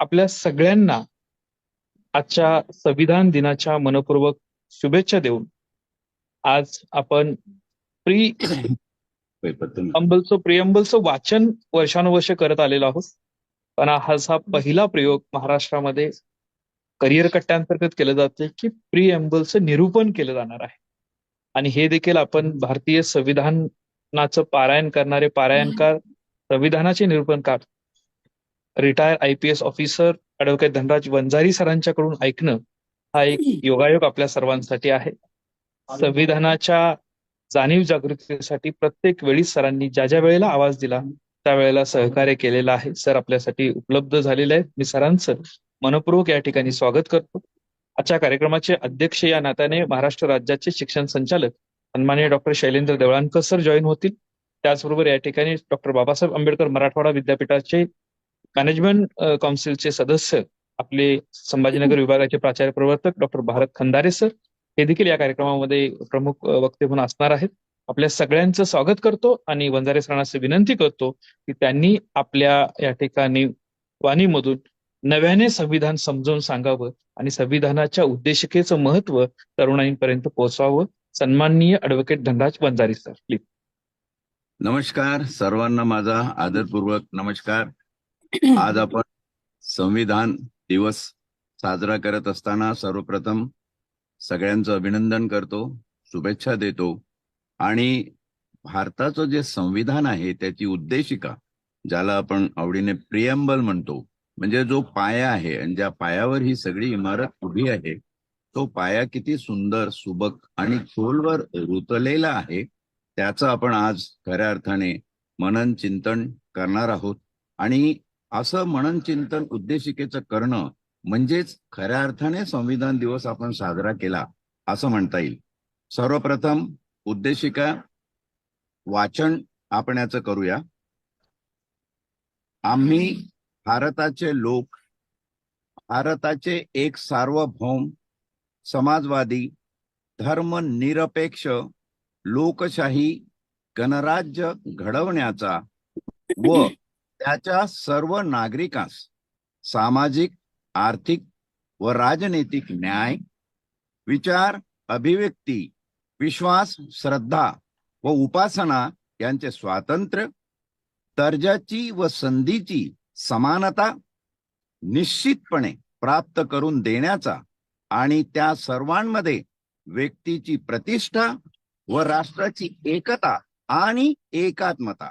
आपल्या सगळ्यांना आजच्या संविधान दिनाच्या मनपूर्वक शुभेच्छा देऊन आज आपण प्री अंबलचं प्रियंबलचं वाचन वर्षानुवर्ष करत आलेलो आहोत. पण आज हा पहिला प्रयोग महाराष्ट्रामध्ये करिअर कट्ट्यांतर्गत केलं जाते की प्री अँबलचं निरूपण केलं जाणार आहे. आणि हे देखील आपण भारतीय संविधानाचं पारायण करणारे पारायणकार संविधानाचे निरूपणकार retire I P S officer advocate Dhanraj Vanjari सरांच्याकडून ऐकणं हा एक योगायोग आपल्या सर्वांसाठी आहे. संविधानाच्या जाणीव जागृतीसाठी प्रत्येक वेळी सरांनी ज्या ज्या वेळेला आवाज दिला त्यावेळेला सहकार्य केलेलं आहे. सर आपल्यासाठी उपलब्ध झालेले आहेत. मी सरांचं मनपूर्वक या ठिकाणी स्वागत करतो. आजच्या कार्यक्रमाचे अध्यक्ष या नात्याने महाराष्ट्र राज्याचे शिक्षण संचालक सन्माननीय doctor Shailendra Deolankar sir join होतील. त्याचबरोबर या ठिकाणी डॉक्टर बाबासाहेब आंबेडकर मराठवाडा विद्यापीठाचे मॅनेजमेंट काउन्सिलचे सदस्य आपले संभाजीनगर विभागाचे प्राचार्य प्रवर्तक डॉक्टर भारत खंदारे सर हे देखील या कार्यक्रमामध्ये प्रमुख वक्ते म्हणून असणार आहेत. आपल्या सगळ्यांचं स्वागत करतो आणि वंजारे सरांना विनंती करतो की त्यांनी आपल्या या ठिकाणी वाणीमधून नव्याने संविधान समजावून सांगावं आणि संविधानाच्या उद्देशिकेचं महत्त्व तरुणाईंपर्यंत पोहोचवावं. सन्माननीय advocate Dhanraj Vanjari sir please नमस्कार. सर्वांना माझा आदरपूर्वक नमस्कार. आज आपण संविधान दिवस साजरा करत असताना सर्वप्रथम सगळ्यांचं अभिनंदन करतो शुभेच्छा देतो आणि भारताचं जे संविधान आहे त्याची उद्देशिका ज्याला आपण आवडीने प्रियंबल म्हणतो म्हणजे जो पाया आहे आणि ज्या पायावर ही सगळी इमारत उभी आहे तो पाया किती सुंदर सुबक आणि खोलवर रुतलेला आहे त्याचं आपण आज खऱ्या अर्थाने मनन चिंतन करणार आहोत. आणि असं मनन चिंतन उद्देशिकेचं करणं म्हणजेच खऱ्या अर्थाने संविधान दिवस आपण साजरा केला असं म्हणता येईल. सर्वप्रथम उद्देशिका वाचन आपण याचं करूया. आम्ही भारताचे लोक भारताचे एक सार्वभौम समाजवादी धर्मनिरपेक्ष लोकशाही गणराज्य घडवण्याचा व त्याच्या सर्व नागरिकांस सामाजिक आर्थिक व राजनैतिक न्याय विचार अभिव्यक्ती विश्वास श्रद्धा व उपासना यांचे स्वातंत्र्य दर्जाची व संधीची समानता निश्चितपणे प्राप्त करून देण्याचा आणि त्या सर्वांमध्ये व्यक्तीची प्रतिष्ठा व राष्ट्राची एकता आणि एकात्मता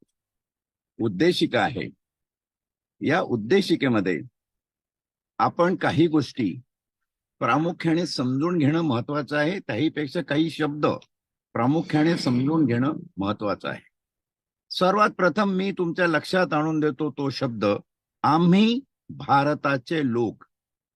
उद्देशिका आहे. या उद्देशिकेमध्ये आपण काही गोष्टी प्रामुख्याने समजून घेणं महत्वाचं आहे. त्याहीपेक्षा काही शब्द प्रामुख्याने समजून घेणं महत्वाचं आहे. सर्वात प्रथम मी तुमच्या लक्षात आणून देतो तो शब्द आम्ही भारताचे लोक.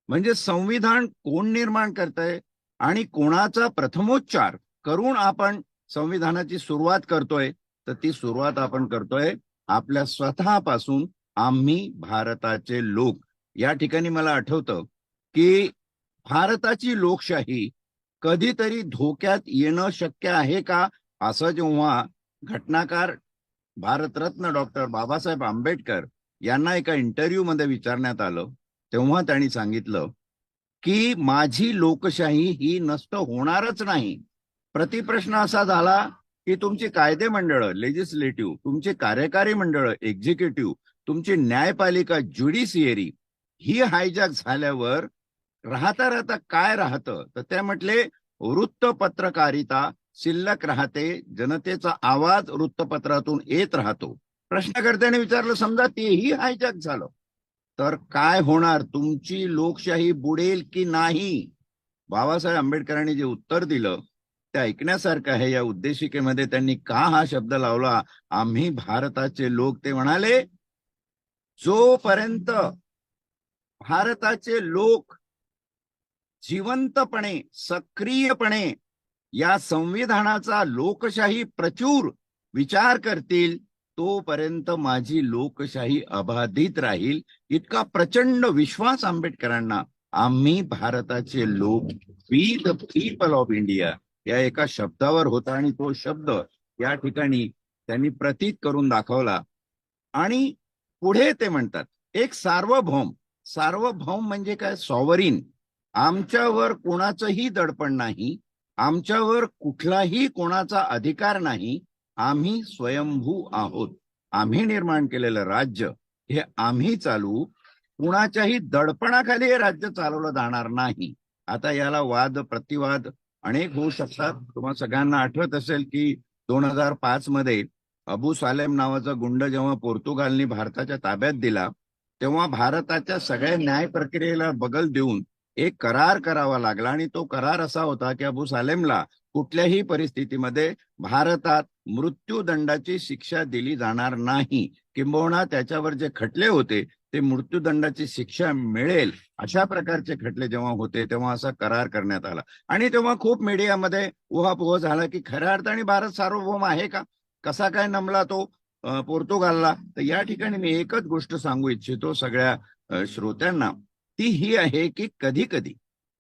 म्हणजे संविधान कोण निर्माण करतंय आणि कोणाचा प्रथमोच्चार करून आपण संविधानाची सुरुवात करतोय तर ती सुरुवात आपण करतोय आपल्या स्वतःपासून आम्ही भारताचे लोक. या ठिकाणी मला आठवतं की भारताची लोकशाही कधीतरी धोक्यात येणं शक्य आहे का? असं जेव्हा घटनाकार भारतरत्न डॉक्टर बाबासाहेब आंबेडकर यांना एका इंटरव्ह्यू मध्ये विचारण्यात आलं तेव्हा त्यांनी सांगितलं की माझी लोकशाही ही नष्ट होणारच नाही. प्रतिप्रश्न असा झाला की तुमची कायदे मंडळ लेजिस्लेटिव्ह तुमची कार्यकारी मंडळ एक्झिक्युटिव्ह तुमची न्यायपालिका ज्युडिशियरी ही हायजॅक झाल्यावर राहता राहता काय राहतं? तर ते म्हटले वृत्तपत्रकारिता शिल्लक राहते जनतेचा आवाज वृत्तपत्रातून येत राहतो. प्रश्नकर्त्याने विचारलं समजा तेही हायजॅक झालं तर काय होणार? तुमची लोकशाही बुडेल की नाही? बाबासाहेब आंबेडकरांनी जे उत्तर दिलं ते ऐकण्यासारखं आहे. या उद्देशिकेमध्ये त्यांनी का हा शब्द लावला? आम्ही भारताचे लोक ते म्हणाले जोपर्यंत भारताचे लोक जिवंतपणे सक्रियपणे या संविधानाचा लोकशाही प्रचूर विचार करतील तोपर्यंत माझी लोकशाही अबाधित राहील. इतका प्रचंड विश्वास आंबेडकरांना. आम्ही भारताचे लोक we the people of India या एका शब्दावर होता आणि तो शब्द या ठिकाणी त्यांनी प्रतीत करून दाखवला. आणि पुढे ते म्हणतात एक सार्वभौम सार्वभौम म्हणजे काय? सॉवरीन. आमच्यावर कोणाचंही दडपण नाही आमच्यावर कुठलाही कोणाचा अधिकार नाही आम्ही स्वयंभू आहोत. आम्ही निर्माण केलेलं राज्य हे आम्ही चालू कुणाच्याही दडपणाखाली हे राज्य चालवलं जाणार नाही. आता याला वाद प्रतिवाद अनेक होऊ शकतात. तुम्हाला सगळ्यांना आठवत असेल की दोन हजार पाच मध्ये अबू सालेम नावाचा गुंड जेव्हा पोर्तुगालनी भारताच्या ताब्यात दिला तेव्हा भारताच्या सगळ्या न्याय प्रक्रियेला बगल देऊन एक करार करावा लागला आणि तो करार असा होता की अबू सालेमला कुठल्याही परिस्थितीमध्ये भारतात मृत्यूदंडाची शिक्षा दिली जाणार नाही. किंबहुना त्याच्यावर जे खटले होते ते मृत्यूदंडाची शिक्षा मिळेल अशा प्रकारचे खटले जेव्हा होते तेव्हा असा करार करण्यात आला. आणि तेव्हा खूप मीडियामध्ये उहापोह झाला की खऱ्या अर्थाने भारत सार्वभौम आहे का? कसा काय नमला तो? पोर्तुगालला. तर या ठिकाणी मी एकच गोष्ट सांगू इच्छितो सगळ्या श्रोत्यांना. ती ही आहे की कधी कधी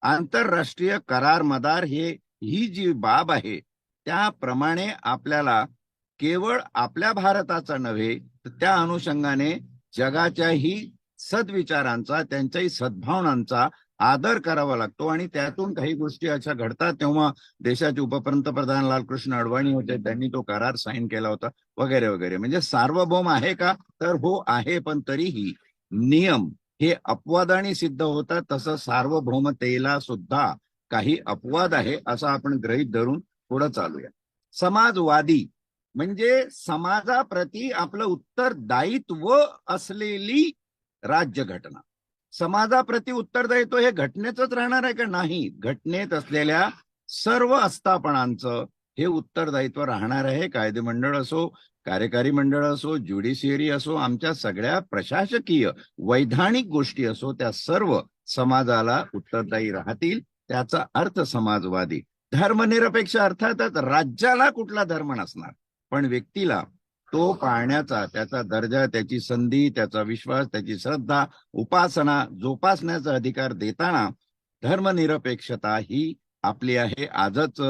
आंतरराष्ट्रीय करार मदार हे ही जी बाब आहे त्याप्रमाणे आपल्याला केवळ आपल्या भारताचा नव्हे तर त्या अनुषंगाने जगाच्याही सद्विचारांचा त्यांच्याही सद्भावनांचा आदर करावा लागतो आणि त्यातून काही गोष्टी अशा घडतात. तेव्हा देशाचे उपपंतप्रधान लालकृष्ण अडवाणी होते. त्यांनी तो करार साईन केला होता. वगैरे वगैरे. म्हणजे सार्वभौम आहे का? तर हो आहे. पण तरीही नियम हे अपवादाने सिद्ध होतात. तसं सार्वभौमतेला सुद्धा काही अपवाद आहे असं आपण गृहीत धरून पुढे चालूया. समाजवादी म्हणजे समाजाप्रती आपलं उत्तरदायित्व असलेली राज्यघटना. समाजाप्रती उत्तरदायित्व हे घटनेच राहणार आहे का नाही? घटनेत असलेल्या सर्व आस्थापनांचं हे उत्तरदायित्व राहणार आहे. कायदेमंडळ असो कार्यकारी मंडळ असो ज्युडिशियरी असो आमच्या सगळ्या प्रशासकीय वैधानिक गोष्टी असो त्या सर्व समाजाला उत्तरदायी राहतील. त्याचा अर्थ समाजवादी. धर्मनिरपेक्ष अर्थातच राज्याला कुठला धर्म नसणार. पण व्यक्तीला तो पाळण्याचा त्याचा दर्जा त्याची संधी त्याचा विश्वास त्याची श्रद्धा उपासना जोपासण्याचा अधिकार देताना धर्मनिरपेक्षता ही आपली आहे. आजच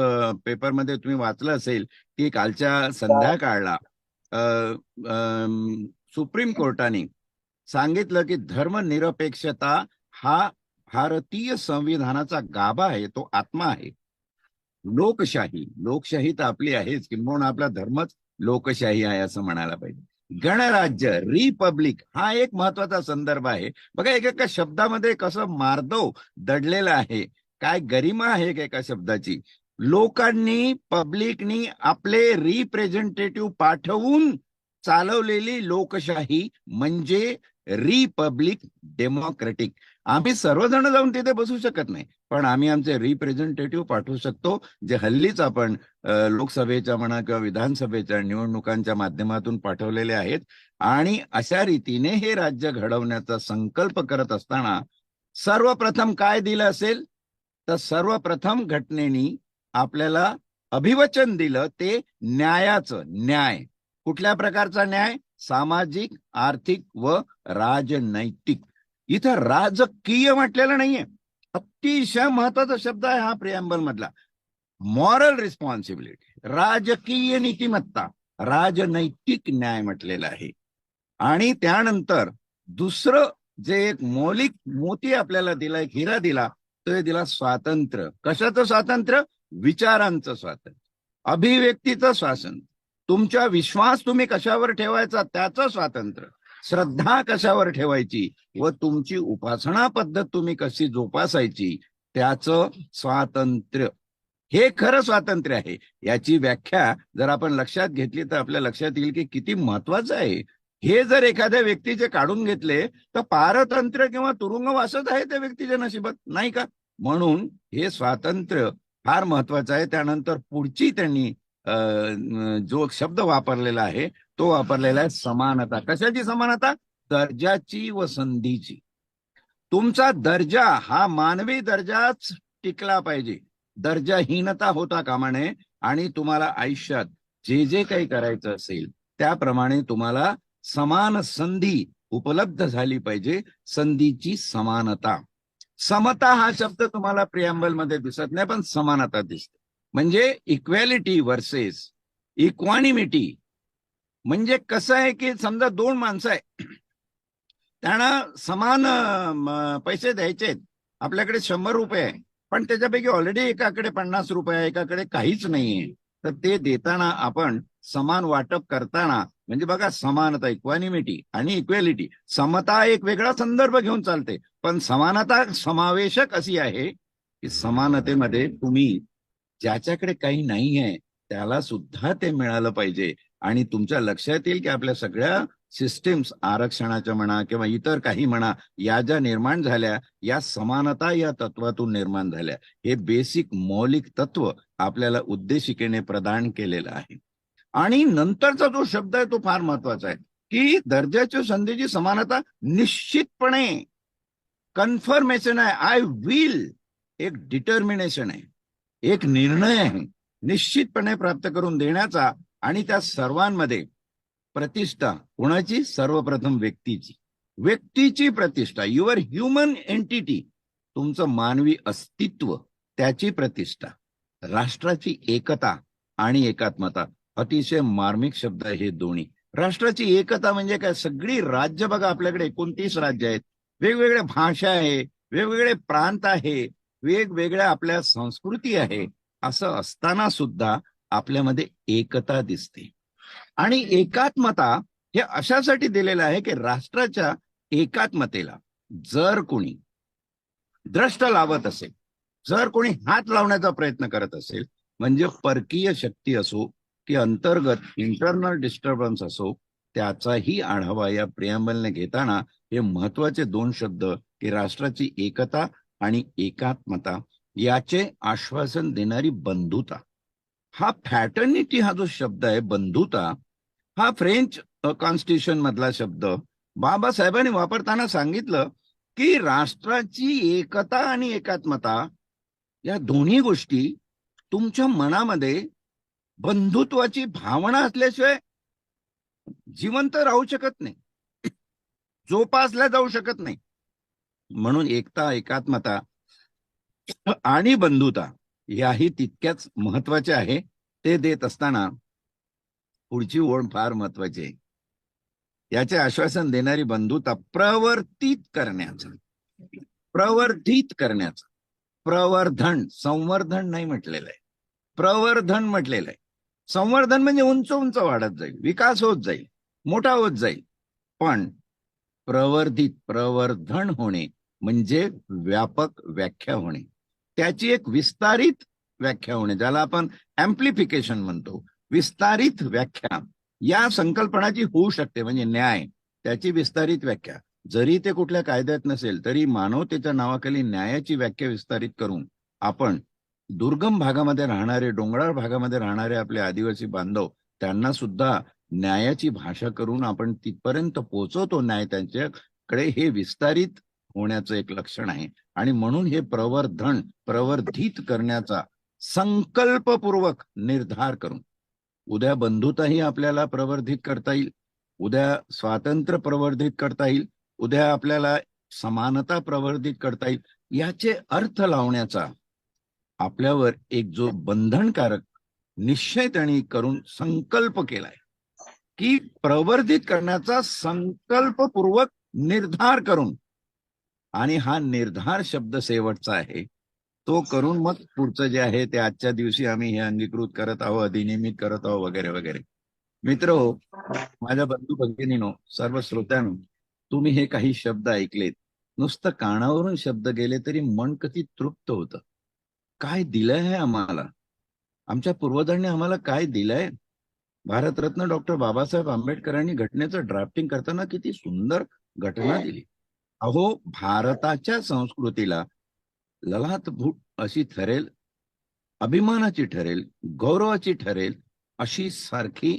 पेपरमध्ये तुम्ही वाचलं असेल की कालच्या संध्याकाळला सुप्रीम कोर्टाने सांगितलं की धर्मनिरपेक्षता हा भारतीय संविधानाचा गाभा आहे तो आत्मा आहे. लोकशाही लोकशाही तर आपली आहेच किंबहुना आपला धर्मच लोकशाही आहे असं म्हणायला पाहिजे. गणराज्य रिपब्लिक हा एक महत्त्वाचा संदर्भ आहे. बघा एकेका शब्दामध्ये कसं मार्दव दडलेला आहे. काय गरिमा आहे का एका शब्दाची? लोकांनी पब्लिकनी आपले रिप्रेझेंटेटिव्ह पाठवून चालवलेली लोकशाही म्हणजे रिपब्लिक डेमोक्रेटिक. आम्ही सर्वजण जाऊन तिथे बसू शकत नाही. पण आम्ही आमचे रिप्रेझेंटेटिव्ह पाठवू शकतो जे हल्लीच आपण लोकसभेच्या म्हणा किंवा विधानसभेच्या निवडणुकांच्या माध्यमातून पाठवलेले आहेत. आणि अशा रीतीने हे राज्य घडवण्याचा संकल्प करत असताना सर्वप्रथम काय दिलं असेल? तर सर्वप्रथम घटनेनी आपल्याला अभिवचन दिलं ते न्यायाचं न्याय. कुठल्या प्रकारचा न्याय? सामाजिक आर्थिक व राजनैतिक. इथं राजकीय म्हटलेलं नाहीये. अतिशय महत्त्वाचा शब्द आहे हा प्रियांबल मधला. मॉरल रिस्पॉन्सिबिलिटी राजकीय नीतिमत्ता राजनैतिक न्याय म्हटलेला आहे. आणि त्यानंतर दुसरं जे एक मौलिक मोती आपल्याला दिला एक हिरा दिला तो हे दिला स्वातंत्र्य. कशाचं स्वातंत्र्य? विचारांचं स्वातंत्र्य. अभिव्यक्तीचं स्वातंत्र्य. तुमचा विश्वास तुम्ही कशावर ठेवायचा? त्याचं स्वातंत्र्य. श्रद्धा कशावर ठेवायची व तुमची उपासना पद्धत तुम्ही कशी जोपासायची त्याचं स्वातंत्र्य. हे खरं स्वातंत्र्य आहे. याची व्याख्या जर आपण लक्षात घेतली तर आपल्या लक्षात येईल की किती महत्वाचं आहे. हे जर एखाद्या व्यक्तीचे काढून घेतले तर पारतंत्र्य किंवा तुरुंगवासच आहे त्या व्यक्तीच्या नशिबात नाही का? म्हणून हे स्वातंत्र्य फार महत्वाचं आहे. त्यानंतर पुढची त्यांनी जो शब्द वापरलेला आहे तो वापरलेला आहे समानता. कशाची समानता? दर्जाची व संधीची. तुमचा दर्जा हा मानवी दर्जाच टिकला पाहिजे. दर्जाहीनता होता कामा नये आणि तुम्हाला आयुष्यात जे जे काही करायचं असेल त्याप्रमाणे तुम्हाला समान संधी उपलब्ध झाली पाहिजे संधीची समानता. समता हा शब्द तुम्हाला प्रियांबलमध्ये दिसत नाही पण समानता दिसते. म्हणजे इक्वॅलिटी वर्सेस इक्वानिमिटी म्हणजे कसं आहे की समजा दोन माणसं आहे त्यांना समान पैसे द्यायचे आहेत. आपल्याकडे शंभर रुपये आहे पण त्याच्यापैकी ऑलरेडी एकाकडे पन्नास रुपये एकाकडे काहीच नाहीये तर ते देताना आपण समान वाटप करताना म्हणजे बघा समानता इक्वानिमिटी आणि इक्वेलिटी समता एक वेगळा संदर्भ घेऊन चालते. पण समानता समावेशक अशी आहे की समानतेमध्ये तुम्ही ज्याच्याकडे काही नाही आहे त्याला सुद्धा ते मिळालं पाहिजे. आणि तुमच्या लक्षात येईल की आपल्या सगळ्या सिस्टीम्स आरक्षणाच्या म्हणा किंवा इतर काही म्हणा या ज्या निर्माण झाल्या या समानता या तत्वातून निर्माण झाल्या. हे बेसिक मौलिक तत्व आपल्याला उद्देशिकेने प्रदान केलेलं आहे. आणि नंतरचा जो शब्द आहे तो फार महत्त्वाचा आहे की दर्जाच्या संधीची समानता निश्चितपणे कन्फर्मेशन आहे. आय विल एक डिटर्मिनेशन आहे. एक निर्णय आहे. निश्चितपणे प्राप्त करून देण्याचा आणि त्या सर्वांमध्ये प्रतिष्ठा कोणाची? सर्वप्रथम व्यक्तीची. व्यक्तीची प्रतिष्ठा. युअर ह्युमन एंटिटी तुमचं मानवी अस्तित्व त्याची प्रतिष्ठा. राष्ट्राची एकता आणि एकात्मता. अतिशय मार्मिक शब्द आहे हे दोन्ही. राष्ट्राची एकता म्हणजे काय? सगळी राज्य बघा आपल्याकडे. एकोणतीस राज्य आहेत? वेगवेगळ्या भाषा आहे वेगवेगळे प्रांत आहे वेगवेगळ्या आपल्या संस्कृती आहे. असं असताना सुद्धा आपल्यामध्ये एकता दिसते. आणि एकात्मता हे अशासाठी दिलेलं आहे की राष्ट्राच्या एकात्मतेला जर कोणी द्रष्ट लावत असेल जर कोणी हात लावण्याचा प्रयत्न करत असेल म्हणजे परकीय शक्ती असो की अंतर्गत इंटरनल डिस्टर्बन्स असो त्याचाही आढावा या प्रियांबलने घेताना हे महत्त्वाचे दोन शब्द की राष्ट्राची एकता आणि एकात्मता याचे आश्वासन देणारी बंधुता. हा फॅटर्निटी हा जो शब्द आहे बंधुता हा फ्रेंच कॉन्स्टिट्यूशन मधला शब्द. बाबासाहेबांनी वापरताना सांगितलं की राष्ट्राची एकता आणि एकात्मता या दोन्ही गोष्टी तुमच्या मनामध्ये बंधुत्वाची भावना असल्याशिवाय जिवंत राहू शकत नाही. जोपासल्या जाऊ शकत नाही. म्हणून एकता एकात्मता आणि बंधुता. याही तितक्याच महत्त्वाच्या आहे. ते देत असताना पुढची ओळ फार महत्वाची आहे. याचे आश्वासन देणारी बंधुता प्रवर्तित करण्याचं. प्रवर्धित करण्याचं. प्रवर्धन संवर्धन नाही म्हटलेलं आहे. प्रवर्धन म्हटलेलं आहे. संवर्धन म्हणजे उंच उंच वाढत जाईल विकास होत जाईल मोठा होत जाईल. पण प्रवर्धित प्रवर्धन होणे म्हणजे व्यापक व्याख्या होणे. त्याची एक विस्तारित व्याख्या होणे ज्याला आपण अँप्लिफिकेशन म्हणतो. विस्तारित व्याख्या. या संकल्पनाची होऊ शकते म्हणजे न्याय. त्याची विस्तारित व्याख्या. जरी ते कुठल्या कायद्यात नसेल तरी मानवतेच्या नावाखाली न्यायाची व्याख्या विस्तारित करून आपण दुर्गम भागामध्ये राहणारे डोंगराळ भागामध्ये राहणारे आपले आदिवासी बांधव त्यांना सुद्धा न्यायाची भाषा करून आपण तिथपर्यंत पोहोचवतो. न्याय त्यांच्याकडे हे विस्तारित होण्याचं एक लक्षण आहे. आणि म्हणून हे प्रवर्धन प्रवर्धित करण्याचा संकल्पपूर्वक निर्धार करून. उद्या बंधुताही आपल्याला प्रवर्धित करता येईल. उद्या स्वातंत्र्य प्रवर्धित करता येईल. उद्या आपल्याला समानता प्रवर्धित करता येईल. याचे अर्थ लावण्याचा आपल्यावर एक जो बंधनकारक निश्चय त्यांनी करून संकल्प केलाय की प्रवर्धित करण्याचा संकल्पपूर्वक निर्धार करून आणि हा निर्धार शब्द शेवटचा आहे. तो करून मग पुढचं जे आहे ते आजच्या दिवशी आम्ही हे अंगीकृत करत आहोत अधिनियमित करत आहोत वगैरे वगैरे. मित्र माझ्या बंधू भगिनीनो सर्व श्रोत्यानो तुम्ही हे काही शब्द ऐकलेत. नुसतं कानावरून शब्द गेले तरी मन किती तृप्त होतं. काय दिलंय आहे आम्हाला? आमच्या पूर्वजांनी आम्हाला काय दिलंय? भारतरत्न डॉक्टर बाबासाहेब आंबेडकरांनी घटनेचं ड्राफ्टिंग करताना किती सुंदर घटना दिली. अहो भारताच्या संस्कृतीला ललाटभूत अशी ठरेल अभिमानाची ठरेल गौरवाची ठरेल अशी सारखी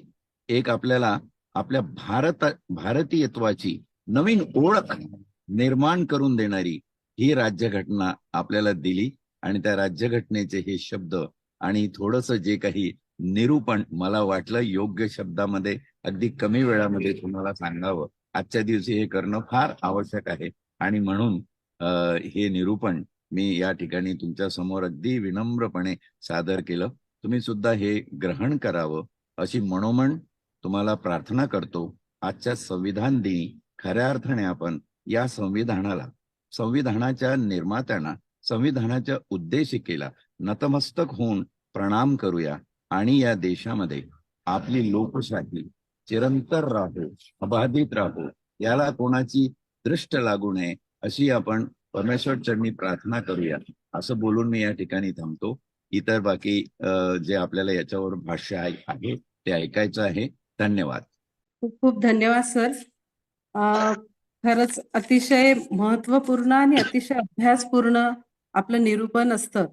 एक आपल्याला आपल्या भारत भारतीयत्वाची नवीन ओळख निर्माण करून देणारी ही राज्यघटना आपल्याला दिली आणि त्या राज्यघटनेचे हे शब्द आणि थोडस जे काही निरूपण मला वाटलं योग्य शब्दामध्ये अगदी कमी वेळामध्ये तुम्हाला सांगावं. आजच्या दिवशी हे करणं फार आवश्यक आहे. आणि म्हणून हे निरूपण मी या ठिकाणी तुमच्यासमोर अगदी विनम्रपणे सादर केलं. तुम्ही सुद्धा हे ग्रहण करावं अशी मनोमन तुम्हाला प्रार्थना करतो. आजच्या संविधान दिनी खऱ्या अर्थाने आपण या संविधानाला संविधानाच्या निर्मात्यांना संविधानाच्या उद्देशिकेला नतमस्तक होऊन प्रणाम करूया आणि या देशामध्ये आपली लोकशाही चिरंतर राहो अबाधित राहो याला कोणाची दृष्ट लागू नये अशी आपण परमेश्वर चरणी प्रार्थना करूया. असं बोलून मी या ठिकाणी थांबतो. इतर बाकी जे आपल्याला याच्यावर भाष्य आहे आहे ते ऐकायचं आहे. धन्यवाद. खूप खूप धन्यवाद सर. खरंच अतिशय महत्त्वपूर्ण आणि अतिशय अभ्यासपूर्ण आपलं निरूपण असतं.